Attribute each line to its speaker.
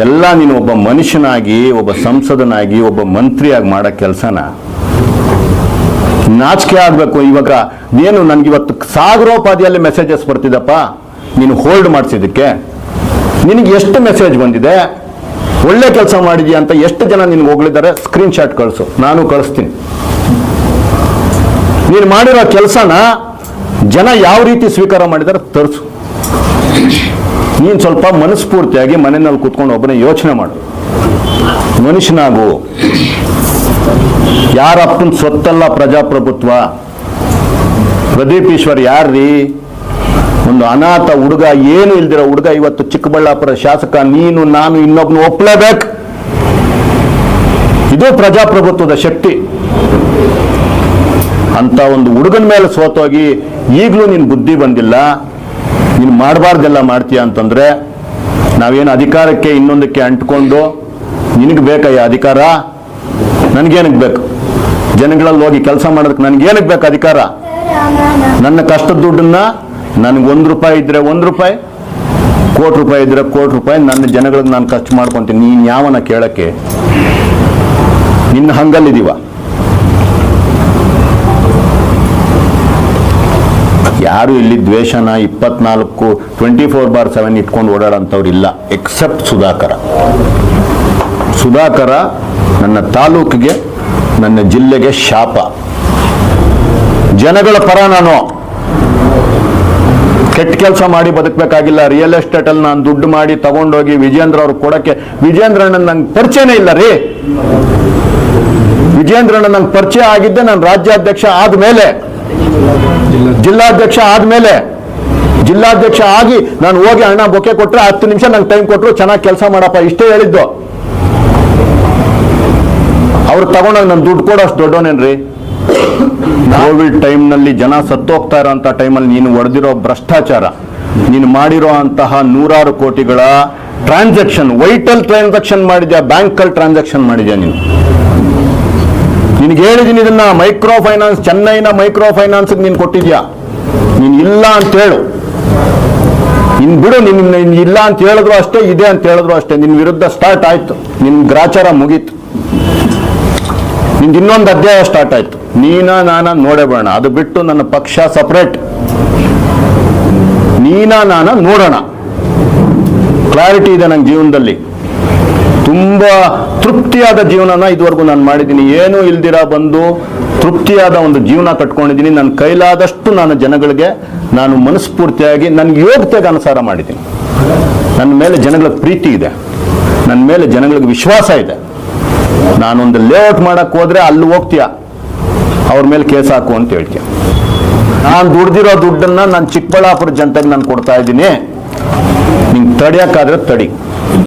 Speaker 1: ಇವೆಲ್ಲ ನೀನು ಒಬ್ಬ ಮನುಷ್ಯನಾಗಿ, ಒಬ್ಬ ಸಂಸದನಾಗಿ, ಒಬ್ಬ ಮಂತ್ರಿಯಾಗಿ ಮಾಡೋ ಕೆಲಸನ ನಾಚಿಕೆ ಆಗಬೇಕು ಇವಾಗ. ಏನು ನನಗೆ ಇವತ್ತು ಸಾಗರೋಪಾದಿಯಲ್ಲಿ ಮೆಸೇಜಸ್ ಬರ್ತಿದ್ದಪ್ಪ ನೀನು ಹೋಲ್ಡ್ ಮಾಡಿಸಿದ್ದಕ್ಕೆ. ನಿನಗೆ ಎಷ್ಟು ಮೆಸೇಜ್ ಬಂದಿದೆ? ಒಳ್ಳೆ ಕೆಲಸ ಮಾಡಿದ್ಯಾ ಅಂತ ಎಷ್ಟು ಜನ ನಿನ್ಗೆ ಹೋಗ್ಲಿದ್ದಾರೆ? ಸ್ಕ್ರೀನ್ ಶಾಟ್ ಕಳಿಸು. ನಾನು ಕಳಿಸ್ತೀನಿ. ನೀನು ಮಾಡಿರೋ ಕೆಲಸನ ಜನ ಯಾವ ರೀತಿ ಸ್ವೀಕಾರ ಮಾಡಿದಾರೆ ತರಿಸು. ನೀನು ಸ್ವಲ್ಪ ಮನಸ್ಫೂರ್ತಿಯಾಗಿ ಮನೆಯಲ್ಲಿ ಕೂತ್ಕೊಂಡು ಒಬ್ಬನೇ ಯೋಚನೆ ಮಾಡು. ಮನುಷ್ಯನಾಗು. ಯಾರಪ್ಪನ ಸ್ವತ್ತಲ್ಲ ಪ್ರಜಾಪ್ರಭುತ್ವ? ಪ್ರದೀಪ್ ಈಶ್ವರ್ ಯಾರ್ರೀ? ಒಂದು ಅನಾಥ ಹುಡುಗ, ಏನು ಇಲ್ದಿರೋ ಹುಡುಗ ಇವತ್ತು ಚಿಕ್ಕಬಳ್ಳಾಪುರ ಶಾಸಕ, ನೀನು ನಾನು ಇನ್ನೊಬ್ನು ಒಪ್ಲೇಬೇಕು. ಇದು ಪ್ರಜಾಪ್ರಭುತ್ವದ ಶಕ್ತಿ. ಅಂತ ಒಂದು ಹುಡುಗನ ಮೇಲೆ ಸೋತೋಗಿ ಈಗಲೂ ನಿನ್ ಬುದ್ಧಿ ಬಂದಿಲ್ಲ. ನೀನು ಮಾಡಬಾರ್ದೆಲ್ಲ ಮಾಡ್ತೀಯ ಅಂತಂದರೆ ನಾವೇನು ಅಧಿಕಾರಕ್ಕೆ ಇನ್ನೊಂದಕ್ಕೆ ಅಂಟ್ಕೊಂಡು ನಿನಗೆ ಬೇಕಯ್ಯ ಅಧಿಕಾರ? ನನಗೇನಕ್ಕೆ ಬೇಕು? ಜನಗಳಲ್ಲಿ ಹೋಗಿ ಕೆಲಸ ಮಾಡೋದಕ್ಕೆ ನನಗೇನಕ್ಕೆ ಬೇಕು ಅಧಿಕಾರ? ನನ್ನ ಕಷ್ಟದ ದುಡ್ಡನ್ನ ನನಗೆ ಒಂದು ರೂಪಾಯಿ ಇದ್ದರೆ ಒಂದು ರೂಪಾಯಿ, ಕೋಟಿ ರೂಪಾಯಿ ಇದ್ದರೆ ಕೋಟಿ ರೂಪಾಯಿ, ನನ್ನ ಜನಗಳಿಗೆ ನಾನು ಖರ್ಚು ಮಾಡ್ಕೊತೀನಿ. ನೀನು ಯಾವನ ಕೇಳೋಕ್ಕೆ? ನಿನ್ನ ಹಂಗಲ್ಲಿದೀವ ಯಾರು ಇಲ್ಲಿ ದ್ವೇಷನ ಇಪ್ಪತ್ನಾಲ್ಕು ಟ್ವೆಂಟಿ ಫೋರ್ ಬಾರ್ ಸೆವೆನ್ ಇಟ್ಕೊಂಡು ಓಡಾಡೋಂಥವ್ರು ಇಲ್ಲ ಎಕ್ಸೆಪ್ಟ್ ಸುಧಾಕರ. ಸುಧಾಕರ ನನ್ನ ತಾಲೂಕಿಗೆ, ನನ್ನ ಜಿಲ್ಲೆಗೆ ಶಾಪ. ಜನಗಳ ಪರ ನಾನು ಕೆಟ್ಟ ಕೆಲಸ ಮಾಡಿ ಬದುಕಬೇಕಾಗಿಲ್ಲ. ರಿಯಲ್ ಎಸ್ಟೇಟ್ ಅಲ್ಲಿ ನಾನು ದುಡ್ಡು ಮಾಡಿ ತಗೊಂಡೋಗಿ ವಿಜೇಂದ್ರ ಅವ್ರು ಕೊಡಕ್ಕೆ, ವಿಜೇಂದ್ರ ಅಣ್ಣನ್ ನಂಗೆ ಪರಿಚಯನೇ ಇಲ್ಲ ರೀ. ವಿಜೇಂದ್ರ ಅಣ್ಣ ನಂಗೆ ಪರಿಚಯ ಆಗಿದ್ದೆ, ನಾನು ರಾಜ್ಯಾಧ್ಯಕ್ಷ ಆದ್ಮೇಲೆ. ಜಿಲ್ಲಾಧ್ಯಕ್ಷ ಆದ್ಮೇಲೆ, ಜಿಲ್ಲಾಧ್ಯಕ್ಷ ಆಗಿ ನಾನು ಹೋಗಿ ಅಣ್ಣ ಬೊಕ್ಕೆ ಕೊಟ್ಟರೆ ಹತ್ತು ನಿಮಿಷ ನಂಗೆ ಟೈಮ್ ಕೊಟ್ಟರು ಚೆನ್ನಾಗಿ ಕೆಲಸ ಮಾಡಪ್ಪ, ಇಷ್ಟೇ ಹೇಳಿದ್ದು. ಅವ್ರು ತಗೊಂಡಾಗ ನಾನು ದುಡ್ಡು ಕೊಡೋಷ್ಟು ದೊಡ್ಡವನೇನ್ರಿ ಕೋವಿಡ್ ಟೈಮ್ನಲ್ಲಿ ಜನ ಸತ್ತೋಗ್ತಾ ಇರೋಂಥ ಟೈಮಲ್ಲಿ ನೀನು ಹೊಡೆದಿರೋ ಭ್ರಷ್ಟಾಚಾರ, ನೀನು ಮಾಡಿರೋ ಅಂತಹ ನೂರಾರು ಕೋಟಿಗಳ ಟ್ರಾನ್ಸಾಕ್ಷನ್ ವೈಟಲ್ ಟ್ರಾನ್ಸಾಕ್ಷನ್ ಮಾಡಿದ್ಯಾ ಬ್ಯಾಂಕಲ್ಲಿ ಟ್ರಾನ್ಸಾಕ್ಷನ್ ಮಾಡಿದ್ಯಾ ನೀನು? ನಿನಗೆ ಹೇಳಿದ್ದೀನಿ ಇದನ್ನ ಮೈಕ್ರೋ ಫೈನಾನ್ಸ್ ಚೆನ್ನೈನ ಮೈಕ್ರೋ ಫೈನಾನ್ಸ್ ನೀನು ಕೊಟ್ಟಿದ್ಯಾ? ನೀನು ಇಲ್ಲ ಅಂತ ಹೇಳು. ಇನ್ ಬಿಡು, ನಿನ್ ನಿನ್ ಇಲ್ಲ ಅಂತ ಹೇಳಿದ್ರು ಅಷ್ಟೇ, ಇದೆ ಅಂತ ಹೇಳಿದ್ರು ಅಷ್ಟೇ. ನಿನ್ನ ವಿರುದ್ಧ ಸ್ಟಾರ್ಟ್ ಆಯ್ತು. ನಿನ್ ಗ್ರಾಚಾರ ಮುಗೀತು. ನಿಂದು ಇನ್ನೊಂದು ಅಧ್ಯಾಯ ಸ್ಟಾರ್ಟ್ ಆಯ್ತು. ನೀನ ನಾನ ನೋಡೇ ಬರೋಣ. ಅದು ಬಿಟ್ಟು ನನ್ನ ಪಕ್ಷ ಸಪರೇಟ್ ನೀನ ನಾನ ನೋಡೋಣ. ಕ್ಲಾರಿಟಿ ಇದೆ ನನ್ನ ಜೀವನದಲ್ಲಿ. ತುಂಬಾ ತೃಪ್ತಿಯಾದ ಜೀವನನ ಇದುವರೆಗೂ ನಾನು ಮಾಡಿದ್ದೀನಿ. ಏನೂ ಇಲ್ದಿರ ಬಂದು ತೃಪ್ತಿಯಾದ ಒಂದು ಜೀವನ ಕಟ್ಕೊಂಡಿದ್ದೀನಿ. ನನ್ನ ಕೈಲಾದಷ್ಟು ನಾನು ಜನಗಳಿಗೆ, ನಾನು ಮನಸ್ಫೂರ್ತಿಯಾಗಿ ನನ್ನ ಯೋಗ್ಯತೆಗೆ ಅನುಸಾರ ಮಾಡಿದ್ದೀನಿ. ನನ್ನ ಮೇಲೆ ಜನಗಳ ಪ್ರೀತಿ ಇದೆ. ನನ್ನ ಮೇಲೆ ಜನಗಳಿಗೆ ವಿಶ್ವಾಸ ಇದೆ. ನಾನೊಂದು ಲೇಔಟ್ ಮಾಡಕ್ಕೆ ಹೋದ್ರೆ ಅಲ್ಲಿ ಹೋಗ್ತೀಯ? ಅವ್ರ ಮೇಲೆ ಕೇಸ್ ಹಾಕು ಅಂತ ಹೇಳ್ತೀಯ ನಾನು ದುಡ್ದಿರೋ ದುಡ್ಡನ್ನ ನಾನು ಚಿಕ್ಕಬಳ್ಳಾಪುರ ಜನತೆಗೆ ನಾನು ಕೊಡ್ತಾ ಇದ್ದೀನಿ. ನಿಂಗೆ ತಡಿಯಕ್ಕಾದ್ರೆ ತಡಿ.